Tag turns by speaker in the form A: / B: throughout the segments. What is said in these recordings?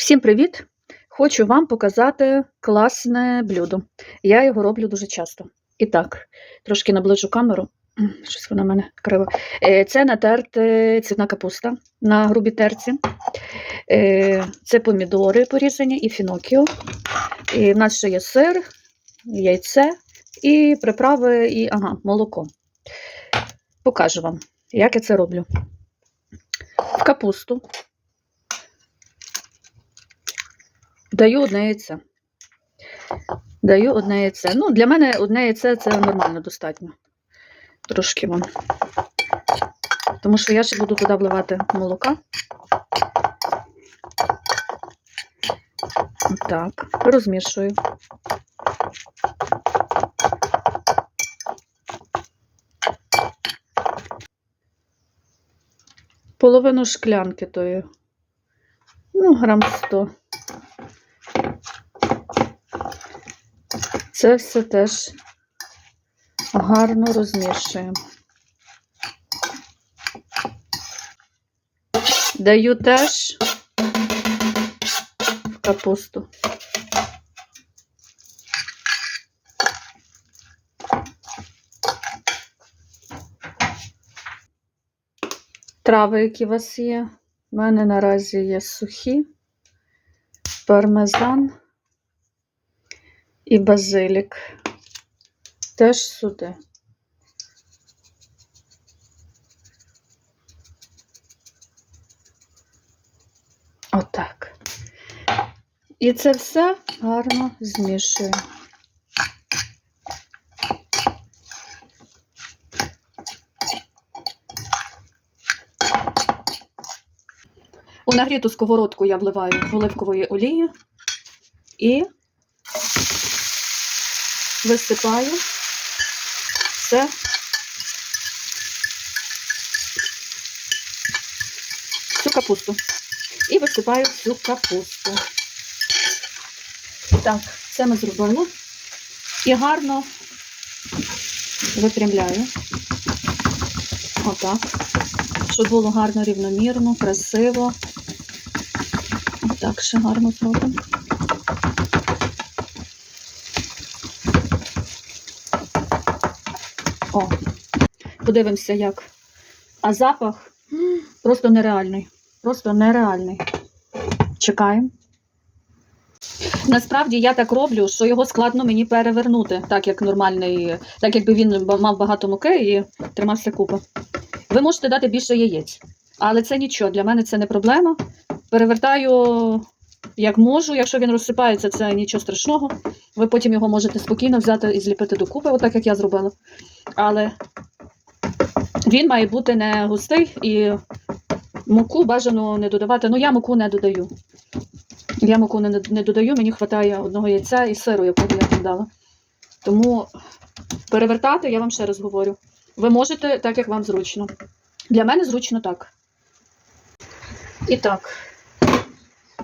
A: Всім привіт! Хочу вам показати класне блюдо. Я його роблю дуже часто. І так, трошки наближу камеру. Щось вона в мене криво. Е, Це натерти цвітна капуста на грубій терці. Е, Це помідори порізані і фінокіо. І в нас ще є сир, яйце і приправи, і ага, молоко. Покажу вам, як я це роблю. В капусту Даю одне яйце. Даю одне яйце. Ну, для мене одне яйце це нормально достатньо. Трошки вон. Тому що я ще буду туди вливати молока. Так, розмішую. Половину шклянки тої. Ну, грам 100. Це все теж гарно розмішуємо. Даю теж в капусту. Трави, які у вас є. У мене наразі є сухі, пармезан і базилік. Теж сюди. Отак. І це все гарно змішую. У нагріту сковородку я вливаю оливкової олії і висипаю все всю капусту. І висипаю всю капусту. Так, це ми зробили. І гарно випрямляю. Отак. Щоб було гарно, рівномірно, красиво. Отак ще гарно зробимо. О, подивимося, як. А запах просто нереальний. Просто нереальний. Чекаємо. Насправді я так роблю, що його складно мені перевернути, так як нормальний, так якби він мав багато муки і тримався купи. Ви можете дати більше яєць, але це нічого, для мене це не проблема. Перевертаю як можу, якщо він розсипається, це нічого страшного. Ви потім його можете спокійно взяти і зліпити докупи, отак як я зробила. Але він має бути не густий і муку бажано не додавати. Ну, я муку не додаю. Я муку не, не додаю, мені вистачає одного яйця і сиру, якого я там дала. Тому перевертати, я вам ще раз говорю. Ви можете так, як вам зручно. Для мене зручно так. І так,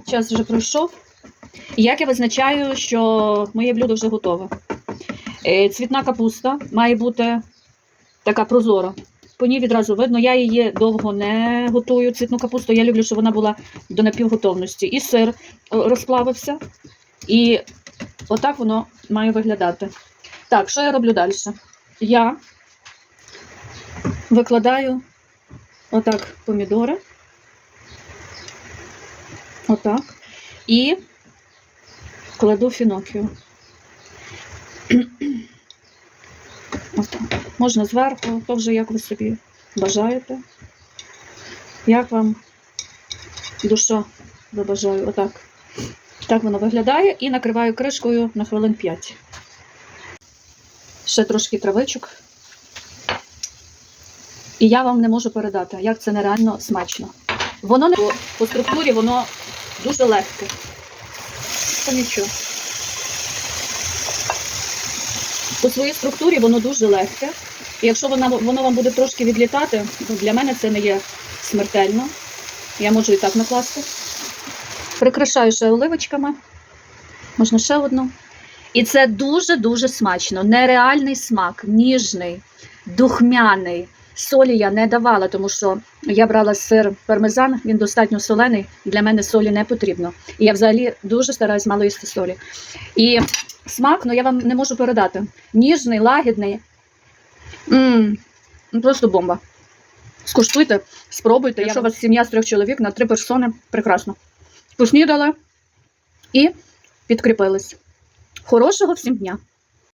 A: час вже пройшов. Як я визначаю, що моє блюдо вже готове? Е, Цвітна капуста має бути така прозора. По ній відразу видно, я її довго не готую, цвітну капусту. Я люблю, щоб вона була до напівготовності. І сир е, розплавився. І отак воно має виглядати. Так, що я роблю далі? Я викладаю отак помідори. Отак. І кладу фінокіо. Отак. Можна зверху, то вже як ви собі бажаєте. Як вам душа забажаю. Отак. Так воно виглядає і накриваю кришкою на хвилин 5. Ще трошки травичок. І я вам не можу передати, як це нереально смачно. Воно не по структурі воно дуже легке. Нічого. По своїй структурі воно дуже легке. І якщо вона, воно вам буде трошки відлітати, ну, для мене це не є смертельно. Я можу і так накласти. Прикрашаю ще оливочками. Можна ще одну. І це дуже-дуже смачно. Нереальний смак, ніжний, духмяний, Солі я не давала, тому що я брала сир пармезан, він достатньо солений. Для мене солі не потрібно. І я взагалі дуже стараюсь мало їсти солі. І смак, ну я вам не можу передати. Ніжний, лагідний. м ну, просто бомба. Скуштуйте, спробуйте. Якщо у вас сім'я з трьох чоловік на три персони, прекрасно. Поснідали і підкріпились. Хорошого всім дня!